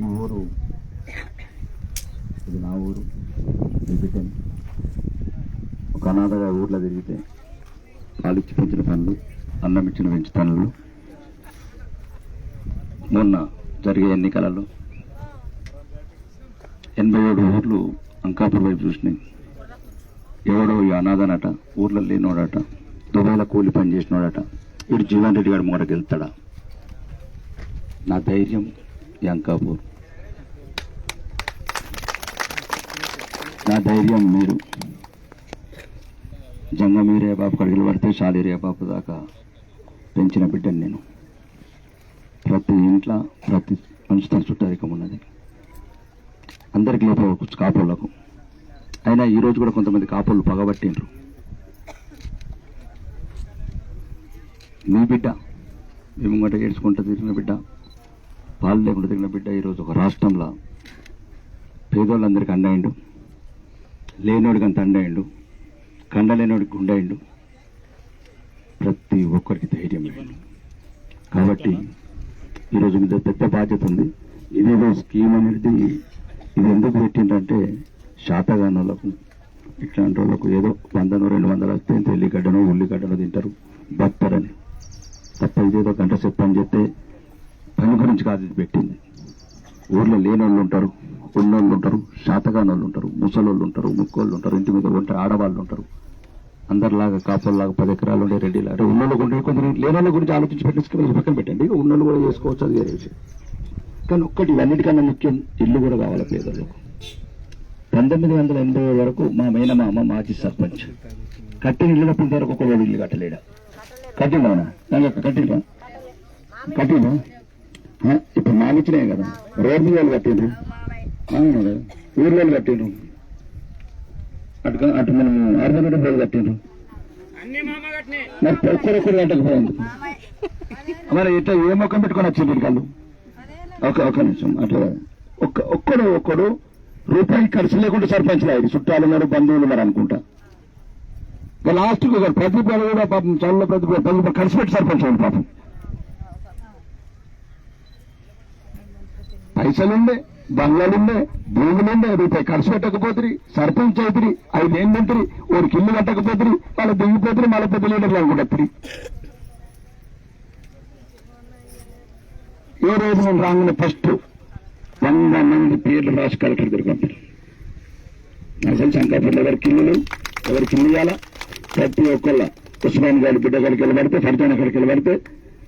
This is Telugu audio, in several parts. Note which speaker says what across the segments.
Speaker 1: మా ఊరు? ఇది నా ఊరు. బిడ్డని ఒక అనాథగా ఊర్లో తిరిగితే పాలిచ్చి పెంచిన పనులు అన్నం ఇచ్చిన పెంచు పనులు. మొన్న జరిగే ఎన్నికలలో ఎనభై ఏడు ఊర్లు అంకాపూర్ వైపు చూసినాయి. ఎవడో ఈ అనాథనట ఊర్లో లేనోడట దుబాయ్లో కూలి పని చేసినోడట వీడు జీవన్ రెడ్డి గారి మూడకి వెళ్తాడా నా ధైర్యం యాంకాపూర్ నా ధైర్యం మీరు. జంగమీరే బాబు కడిగిలు పడితే షాలిరే బాబు దాకా పెంచిన బిడ్డను నేను. ప్రతి ఇంట్లో ప్రతి మనిషితో చుట్టరికం ఉన్నది. అందరికీ లేకపోవచ్చు కాపులకు. అయినా ఈరోజు కూడా కొంతమంది కాపులు పగబట్టిండ్రు. మీ బిడ్డ మేము గంట ఏడ్చుకుంటూ తిరిగిన బిడ్డ పాలు లేకుండా తిరిగిన బిడ్డ ఈరోజు ఒక రాష్ట్రంలో పేదోళ్ళందరికీ అండయిండు లేనోడికి అంత అండయిండు కండలేనోడికి లేనోడికి ప్రతి ఒక్కరికి ధైర్యం ఇవ్వండి కాబట్టి ఈరోజు మీద పెద్ద బాధ్యత ఉంది. ఇదేదో స్కీమ్ అనేది ఇది ఎందుకు పెట్టిందంటే శాతగాని వాళ్ళకు ఇట్లాంటి వాళ్ళకు ఏదో వందను రెండు వందలు వస్తే ఇంత ఎల్లిగడ్డను ఉల్లిగడ్డను తింటారు బతారని తప్ప ఇదేదో గంట సేపు పని చేస్తే పని గురించి కాదు ఇది పెట్టింది ఊర్లో లేని వాళ్ళు ఉంటారు ఉన్నోళ్ళు ఉంటారు శాతగాని వాళ్ళు ఉంటారు ముసలోళ్ళు ఉంటారు ముక్కోళ్ళు ఉంటారు ఇంటి మీద ఉంటారు ఆడవాళ్ళు ఉంటారు. అందరిలాగా కాపుల్లాగా పది ఎకరాలు ఉండే రెడ్డిలా అంటే ఉన్నోళ్ళు ఉంటే కొందరు లేనోళ్ళ గురించి ఆలోచించి పెట్టేసుకుని పక్కన పెట్టండి. ఉన్నోళ్ళు కూడా చేసుకోవచ్చు అది వేరే విషయం. కానీ ఒక్కటి ఇవన్నిటికన్నా ముఖ్యం ఇల్లు కూడా కావాలి పేదలకు పంతొమ్మిది వందల ఎనభై వరకు మా మేనమామ మాజీ సర్పంచ్. కట్టిన ఇల్లు కట్టిన వరకు ఒక ఇల్లు కట్టలేడా? కట్టిందా నాకు కట్టిందా కట్టిందా ఇప్పుడు నాకు కదా. రోడ్డు వాళ్ళు కట్టిండ్రు? అవును కదా ఊర్లో కట్టిండ్రు. అటు అటు మనం అర్ధగడ్డ వాళ్ళు కట్టిండ్రు. మరి ఒక్కరొక్కరు కట్టకపోయింది మరి ఇట్లా ఏ మొక్కం పెట్టుకొని వచ్చిండ్రు కళ్ళు ఒక ఒక నిమిషం అట్లా. ఒక్క ఒక్కడు ఒక్కడు రూపాయి ఖర్చు లేకుండా సర్పంచ్ అయ్యి చుట్టాలు ఉన్నారు బంధువులు ఉన్నారు అనుకుంటా. ఇక లాస్ట్ ప్రతిభ కూడా పాపం చల్ల ప్రతిభ ప్రతిభ ఖర్చు పెట్టి సర్పంచ్ అయ్యింది పాపం. పైసలుండే. బంగ్లాలుండే భూములుండే రూపాయి ఖర్చు పెట్టకపోతుంది సర్పంచ్ అవుతుంది ఐదు ఏం తింటుంది ఒక ఇల్లు కట్టకపోతుంది వాళ్ళు దిగిపోతుంది మళ్ళీ పెద్ద లీడర్లు అనుకుంటుంది ఏ రోజు నేను రాగానే ఫస్ట్ వంద మంది పేర్లు రాసి కలెక్టర్ దగ్గర పంపారు నాకు తెలిసి అంకాపూర్లో ఎవరికి ఇల్లులు ఎవరికి ఇల్లు ఇవ్వాలా ప్రతి ఒక్కళ్ళ ఉస్మాన్ గారి బిడ్డ గారికి వెళ్ళబడితే ఫర్జాన్ గారికి వెళ్ళబడితే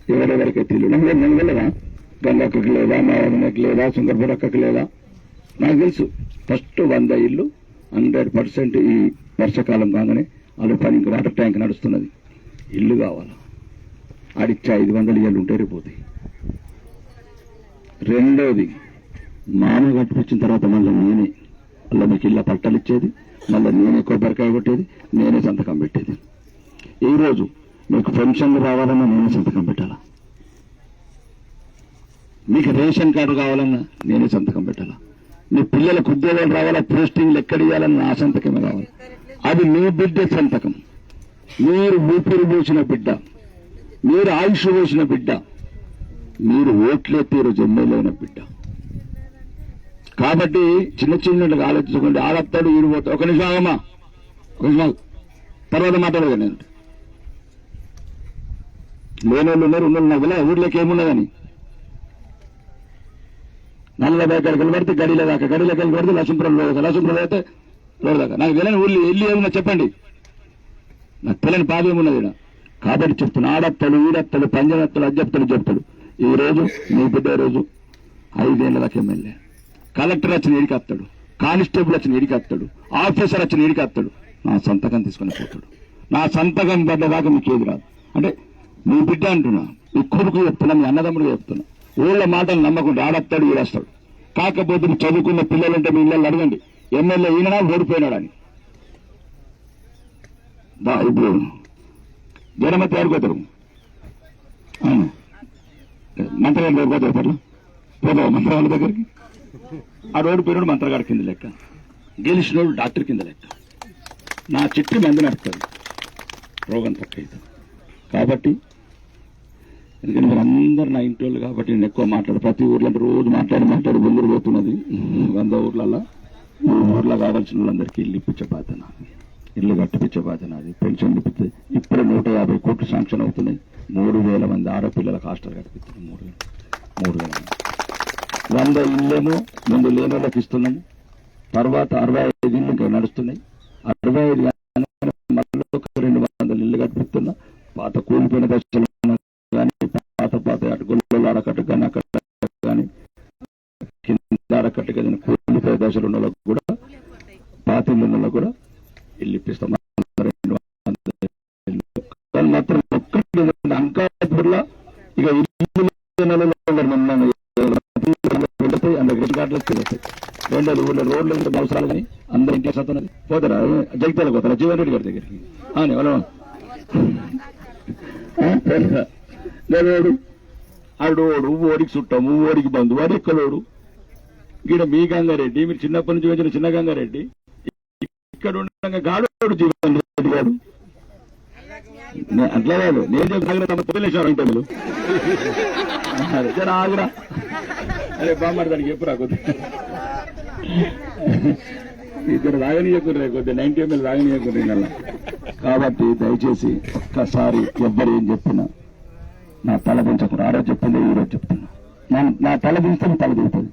Speaker 1: ఎవరెవరికైతే ఇల్లు నాకు నేను వెళ్ళదా గంగక్కకి లేదా మావన్నకి లేదా సుందరపురక్కకి లేదా? నాకు తెలుసు. ఫస్ట్ వంద ఇల్లు హండ్రెడ్ పర్సెంట్ ఈ వర్షాకాలం కాగానే అలుపని ఇంకా వాటర్ ట్యాంక్ నడుస్తున్నది. ఇల్లు కావాలా? ఆడిచ్చే ఐదు వందలు ఇళ్ళు ఉంటే పోతాయి రెండోది మామ కట్టుకొచ్చిన తర్వాత మళ్ళీ నేనే. మళ్ళీ మీకు ఇళ్ళ పట్టాలు ఇచ్చేది మళ్ళీ నేనే కొబ్బరికాయ కొట్టేది నేనే సంతకం పెట్టేది. ఈ రోజు మీకు పెన్షన్లు రావాలన్నా నేనే సంతకం పెట్టాలా? మీకు రేషన్ కార్డు కావాలన్నా నేనే సంతకం పెట్టాలా? మీ పిల్లలకు ఉద్యోగాలు రావాలా? పోస్టింగ్లు ఎక్కడ ఇవ్వాలన్నా నా సంతకమే కావాలి అది మీ బిడ్డ సంతకం. మీరు ఊపిరి పోసిన బిడ్డ. మీరు ఆయుష్ పోసిన బిడ్డ. మీరు ఓట్లే తీరు ఎమ్మెల్యేన బిడ్డ. కాబట్టి చిన్న చిన్నగా ఆలోచించుకోండి. ఆడతాడు ఈడిపోతాడు ఒక నిమిషం ఆగమ్మా. ఒక నిమిషం తర్వాత మాట్లాడదు నేను. లేనోళ్ళు ఉన్నారు ఉన్నోళ్ళు నాకు ఊర్లోకి ఏమున్నదని? నల్ల దాకా కనబడితే గడిలో దాకా గడిలో కనబడితే లక్ష్మీపురం లోదాకా లక్ష్మీపురం అయితే లోదాకా నాకు తెలియని ఊళ్ళు వెళ్ళి ఏమన్నా చెప్పండి. నాకు తెలియని బాధ ఏమున్నది కాబట్టి చెప్తున్నా ఆడత్తలు ఈడత్తలు పంజనత్తలు అజ్జప్తలు చెప్తాడు. ఈ రోజు నీ బిడ్డ రోజు ఐదేళ్ళ దాకా ఎమ్మెల్యే. కలెక్టర్ వచ్చిన ఇడికి వస్తాడు కానిస్టేబుల్ వచ్చిన ఇడికి వస్తాడు ఆఫీసర్ వచ్చిన ఇడికి వస్తాడు నా సంతకం తీసుకుని పోతాడు. నా సంతకం పడ్డదాకా మీకు ఏది రాదు. అంటే మీ బిడ్డ అంటున్నా. మీ కొడుకు చెప్తున్నా మీ అన్నదమ్ముడు చెప్తున్నా. ఊళ్ళ మాటలు నమ్మకుండా ఆడత్తాడు ఈడస్తాడు. కాకపోతే చదువుకున్న పిల్లలంటే మీ ఇళ్ళని అడగండి. ఎమ్మెల్యే ఈయనడా ఓడిపోయినాడని. అని ఇప్పుడు జనమతి ఆడుకోతారు అవును. మంత్రగారి దగ్గర పోతారు పట్ల పోతావా మంత్రగారి దగ్గరికి? ఆ రోడ్డు పేరుడు మంత్రగారి కింద లెక్క. గెలిచినోడు డాక్టర్ కింద లెక్క. నా చిట్టి మందు నడుపుతారు రోగం తక్కువ అవుతుంది కాబట్టి ఎందుకంటే మీరు అందరు నా ఇంటి వాళ్ళు కాబట్టి నేను ఎక్కువ మాట్లాడు ప్రతి ఊర్లో రోజు మాట్లాడి మాట్లాడి బొంగురు పోతున్నది. వంద ఊర్లలో ఊర్లో కావాల్సిన వాళ్ళందరికీ ఇల్లు ఇప్పించే బాధ నాది. ఇల్లు కట్టిపించే బాధ నాది. పెన్షన్ ఇప్పిస్తే ఇప్పుడు నూట యాభై కోట్లు శాంక్షన్ అవుతున్నాయి. మూడు వేల మంది ఆడపిల్లలకు హాస్టల్ కట్టిస్తున్నాం మూడు వేలు. మూడు వేల మంది. వంద ఇళ్ళేమో ముందు లేని వాళ్ళకి ఇస్తున్నాము. తర్వాత అరవై ఐదు ఇళ్ళు ఇంకా నడుస్తున్నాయి. అరవై ఐదు కానీ కూలిపోయే దశలు ఉన్న వాళ్ళకు కూడా పాత ఇల్లు ఉన్న వాళ్ళకు కూడా ఇల్లు ఇప్పిస్తాం. కానీ మాత్రం ఒక్కటి అంకాపూర్లో ఇక ఇల్లు నెలలో వాళ్ళు వెళ్తాయి అందులో గ్రీన్ కార్డులు వస్తాయి రెండోది ఊళ్ళో రోడ్లు ఇంకా అవసరాలు కానీ అందరూ ఇంకే సత్తున్నది పోతారా? జగితాలకు పోతారా? జీవన్ రెడ్డి గారి దగ్గరికి. అని వాళ్ళు లేడు ఓడికి చుట్టాము ఓడికి బంధువు వాడు ఎక్కలోడు ఈడ మీ గంగారెడ్డి మీరు చిన్నప్పటి నుంచి వచ్చిన చిన్న గంగారెడ్డి. ఇక్కడ ఉండగా గాడు జీవన్ రెడ్డి గారు అట్లా కాదు నేను చెప్తాను తొమ్మిది ఇంటర్వ్యూలు అరే జర ఆగురా. అరే బామ్మారు దానికి ఎప్పుడు రాకొద్దు ఇద్దరు రాగనీయకుర్రే కొద్ది నైన్టీ ఎంఎల్ రాగనీయకుర్రే కాబట్టి దయచేసి ఒక్కసారి ఎవ్వరు ఏం చెప్పినా నా తల పెంచకుండా ఆరో చెప్పింది ఈరోజు చెప్తున్నా. నా నా తల దింస్తే తల దిగుతుంది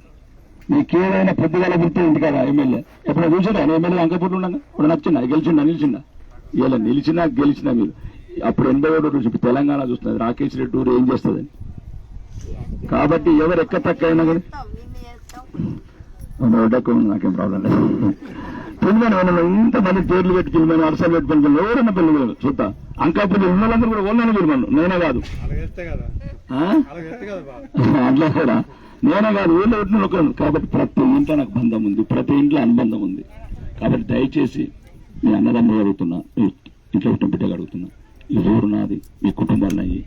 Speaker 1: నీకేదైనా పొద్దుగల దింటే ఇంటికాడ ఎమ్మెల్యే. ఎప్పుడు చూసాడా ఎమ్మెల్యే అంకపోటు ఉండగా? ఇప్పుడు నచ్చిందా గెలిచిందా నిలిచిందా ఇలా నిలిచినా గెలిచినా మీరు. అప్పుడు ఎనభై ఒకటి చూపి తెలంగాణ చూస్తున్నది. రాకేష్ రెడ్డి ఊరు ఏం చేస్తుందని. కాబట్టి ఎవరు ఎక్క తక్క అయినా కానీ నాకేం ప్రాబ్లం లేదు. పిల్లలు మనం ఇంతమంది పేర్లు పెట్టుకుని మేము అరసలు పెట్టుకుని ఎవరన్నా పిల్లలు చూద్దా. అంకాపల్లి ఉన్న వాళ్ళందరూ కూడా ఓన్లైన మీరు మనం నేనే కాదు. అట్లా కూడా. నేనే కాదు. ఊళ్ళో పెట్టిన కాబట్టి ప్రతి ఇంట్లో నాకు బంధం ఉంది. ప్రతి ఇంట్లో అనుబంధం ఉంది. కాబట్టి దయచేసి మీ అన్నదమ్ములు అడుగుతున్నా మీ ఇంట్లో పుట్టిన బిడ్డలు అడుగుతున్నా ఈ ఊరు నాది మీ కుటుంబాలు నాయి.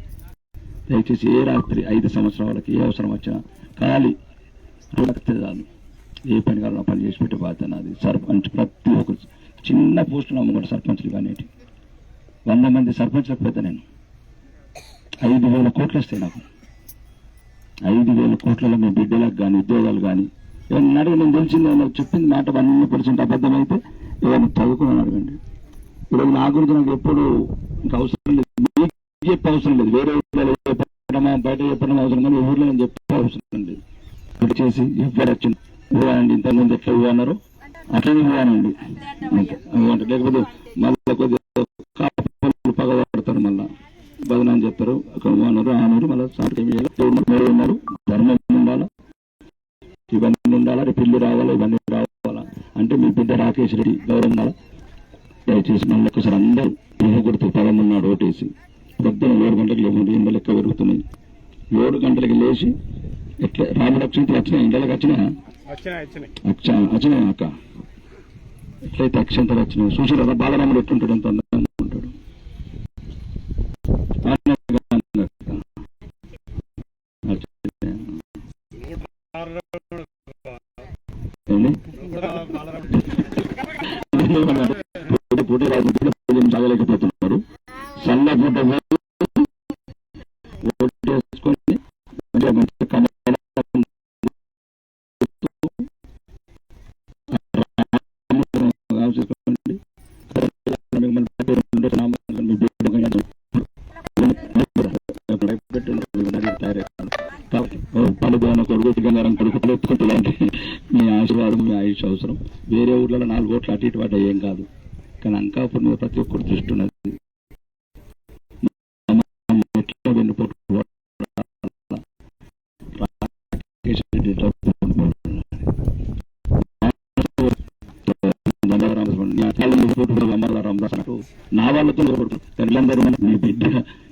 Speaker 1: దయచేసి ఏ రాత్రి ఐదు సంవత్సరాలకి ఏ అవసరం వచ్చినా ఖాళీ. రోజు చాలు. ఏ పని కావాలన్నా పని చేసి పెట్టే బాధ్యత నాది. సర్పంచ్ ప్రతి ఒక్కరు చిన్న పోస్టులు నమ్ముకుంటే సర్పంచ్లు కానీ వంద మంది సర్పంచ్లకు పెద్ద నేను ఐదు వేల కోట్లు వస్తాయి నాకు. ఐదు వేల కోట్లలో మీ బిడ్డలకు కానీ ఉద్యోగాలు కానీ ఏమన్నా అడిగి నేను తెలిసింది ఏమన్నా చెప్పింది మాట వన్ పర్సెంట్ అబద్ధం అయితే ఏదైనా చదువుకున్నాను అడగండి. ఇప్పుడు నా గురించి నాకు ఎప్పుడు ఇంకా అవసరం లేదు. మీకు చెప్పే అవసరం లేదు. వేరే చెప్పడమా బయట చెప్పడం అవసరం కానీ ఊర్లో నేను చెప్పే అవసరం లేదు. చేసి ఎవరు వచ్చింది ఇదేనండి ఇంతకుముందు ఎట్లా ఇవ్వన్నారు అన్నారు అట్లనే ఇవ్వనండి లేకపోతే మళ్ళీ కొద్దిగా పగబడతారు మళ్ళా. బదనాన్ని చెప్తారు అక్కడ అన్నారు ఆనరు మళ్ళీ మీరు ఉన్నారు. ధర్మం ఉండాలా? ఇవన్నీ ఉండాలా? రేపు ఇల్లు రావాలా? ఇవన్నీ రావాలా? అంటే మీ బిడ్డ రాకేష్ రెడ్డి గౌరవం ఉండాలా? దయచేసి మళ్ళీ ఒకసారి అందరూ ఊహ కొడుతూ ఓటేసి. పొద్దున ఏడు గంటలకు లేకుండా ఎండ లెక్క పెరుగుతున్నాయి. ఏడు గంటలకి లేచి ఎట్లా? రామలక్ష్మికి వచ్చినా ఎండలకు వచ్చినా వచ్చినాయా అక్క ఎట్లయితే అక్షంతలు వచ్చినాయి చూసారు కదా బాలరాముడు ఎట్లుంటాడు ఎంత అందంగా ఉంటాడు? పూట పూట రాజకీయ సాగలేకపోతున్నారు. సల్ల తిగంగారం కొడుకు తలెత్తుకుంటుందంటే మీ ఆశీర్వాదం మీ ఆయుష్ అవసరం వేరే ఊర్లలో నాలుగు ఓట్లు అటు ఇటు పడ్డా ఏం కాదు కానీ అంకాపూర్ మీద ప్రతి ఒక్కరు దృష్టి ఉన్నది నా వాళ్ళతో మీ బిడ్డ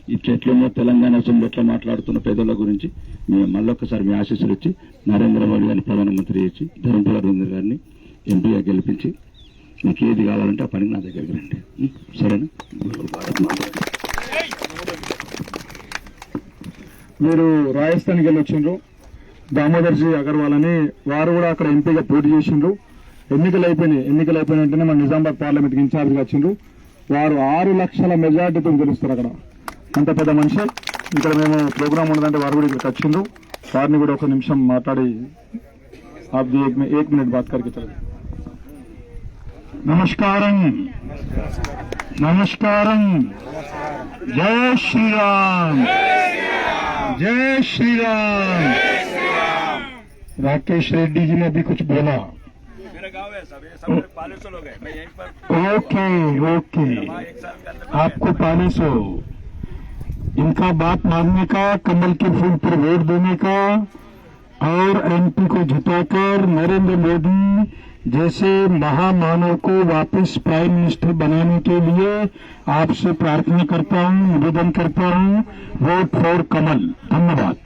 Speaker 1: ఇట్లా తెలంగాణ అసెంబ్లీ ఎట్లా మాట్లాడుతున్న పేదల గురించి మేము మళ్ళొక్కసారి మీ ఆశీస్సులు ఇచ్చి నరేంద్ర మోడీ గారిని ప్రధానమంత్రి చేసి ధర్మపుర రవీంద్ర గారిని ఎంపీగా గెలిపించి మీకు ఏది కావాలంటే ఆ పనికి నా దగ్గరికి రండి. సరేనా?
Speaker 2: మీరు రాజస్థాన్కి వెళ్ళి వచ్చిండ్రు దామోదర్జీ అగర్వాల్ అని వారు కూడా అక్కడ ఎంపీగా పోటీ చేసిండ్రు. ఎన్నికలు అయిపోయినాయి. ఎన్నికలు అయిపోయిన వెంటనే మన నిజామాబాద్ పార్లమెంట్కి ఇన్ఛార్జ్గా వచ్చిండ్రు. వారు ఆరు లక్షల మెజార్టీతో గెలుస్తారు అక్కడ. అంత పెద్ద మనిషి ఇక్కడ మేము ప్రోగ్రామ్ ఉన్నదంటే వారు కూడా ఇక్కడికి వచ్చిండ్రు వారిని కూడా ఒక నిమిషం మాట్లాడి आप भी एक, एक मिनट बात करके चले నమస్కారం నమస్కారం జై శ్రీరామ్ జై శ్రీరామ్ राकेश रेड्डी जी ने अभी कुछ बोला
Speaker 3: मेरा गांव है सब ये सब पाले सौ लोग हैं मैं यहीं पर
Speaker 2: ओके ओके
Speaker 3: एक साल के अंदर
Speaker 2: आपको पाने सो इनका बात मानने का, कमल के फूल पर वोट देने का, और एमपी को जिताकर नरेंद्र मोदी जैसे महामानव को वापस प्राइम मिनिस्टर बनाने के लिए आपसे प्रार्थना करता हूँ, निवेदन करता हूँ, वोट फॉर कमल। धन्यवाद।